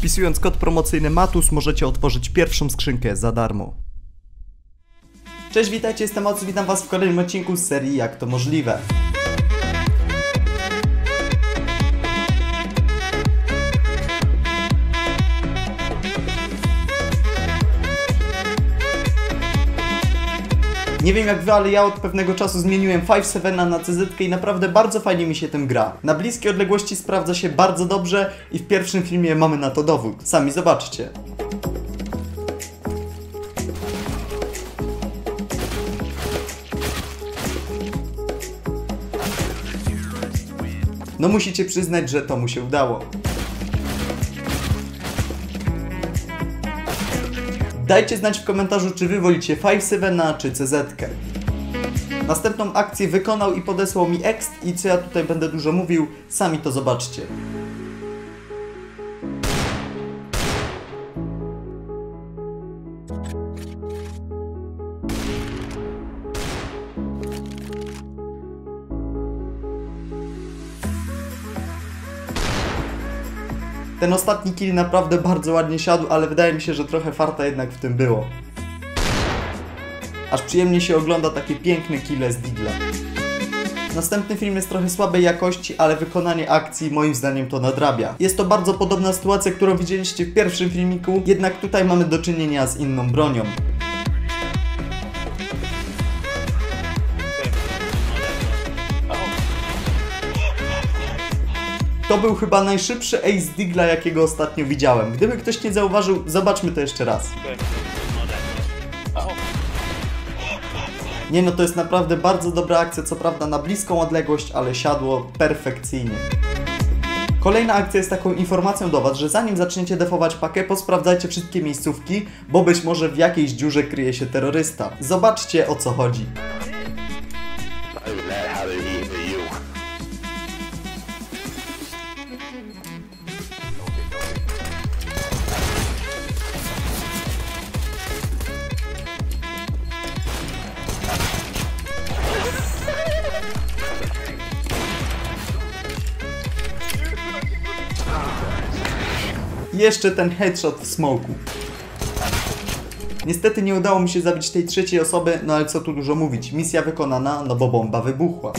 Wpisując kod promocyjny MATUS możecie otworzyć pierwszą skrzynkę za darmo. Cześć, witajcie, jestem Matus, witam was w kolejnym odcinku z serii Jak to możliwe. Nie wiem jak wy, ale ja od pewnego czasu zmieniłem 5-7 na CZ i naprawdę bardzo fajnie mi się tym gra. Na bliskie odległości sprawdza się bardzo dobrze i w pierwszym filmie mamy na to dowód. Sami zobaczcie. No musicie przyznać, że to mu się udało. Dajcie znać w komentarzu, czy wy wolicie 5-7 czy CZ. -kę. Następną akcję wykonał i podesłał mi Ext i co ja tutaj będę dużo mówił, sami to zobaczcie. Ten ostatni kill naprawdę bardzo ładnie siadł, ale wydaje mi się, że trochę farta jednak w tym było. Aż przyjemnie się ogląda takie piękne kille z Digla. Następny film jest trochę słabej jakości, ale wykonanie akcji moim zdaniem to nadrabia. Jest to bardzo podobna sytuacja, którą widzieliście w pierwszym filmiku, jednak tutaj mamy do czynienia z inną bronią. To był chyba najszybszy ace Digla, jakiego ostatnio widziałem. Gdyby ktoś nie zauważył, zobaczmy to jeszcze raz. Nie no, to jest naprawdę bardzo dobra akcja, co prawda na bliską odległość, ale siadło perfekcyjnie. Kolejna akcja jest taką informacją do Was, że zanim zaczniecie defować pakę, posprawdzajcie wszystkie miejscówki, bo być może w jakiejś dziurze kryje się terrorysta. Zobaczcie o co chodzi. Jeszcze ten headshot w smoku. Niestety nie udało mi się zabić tej trzeciej osoby, no ale co tu dużo mówić, misja wykonana, no bo bomba wybuchła.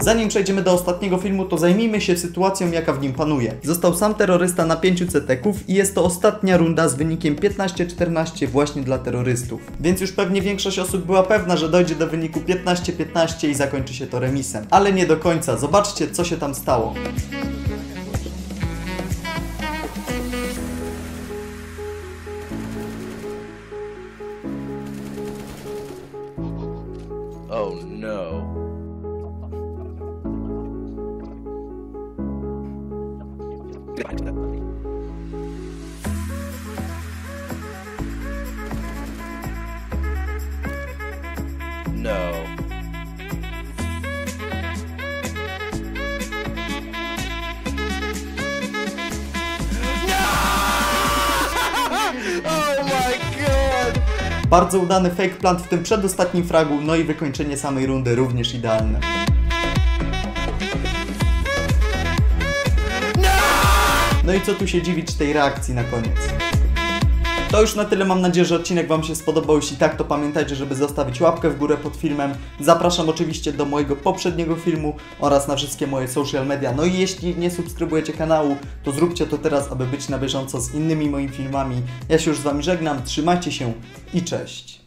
Zanim przejdziemy do ostatniego filmu, to zajmijmy się sytuacją, jaka w nim panuje. Został sam terrorysta na 5 ceteków i jest to ostatnia runda z wynikiem 15-14 właśnie dla terrorystów. Więc już pewnie większość osób była pewna, że dojdzie do wyniku 15-15 i zakończy się to remisem. Ale nie do końca, zobaczcie co się tam stało. Oh no. Bardzo udany fake plant w tym przedostatnim fragu, no i wykończenie samej rundy również idealne. No i co tu się dziwić tej reakcji na koniec. To już na tyle, mam nadzieję, że odcinek Wam się spodobał. Jeśli tak, to pamiętajcie, żeby zostawić łapkę w górę pod filmem. Zapraszam oczywiście do mojego poprzedniego filmu oraz na wszystkie moje social media. No i jeśli nie subskrybujecie kanału, to zróbcie to teraz, aby być na bieżąco z innymi moimi filmami. Ja się już z Wami żegnam, trzymajcie się i cześć!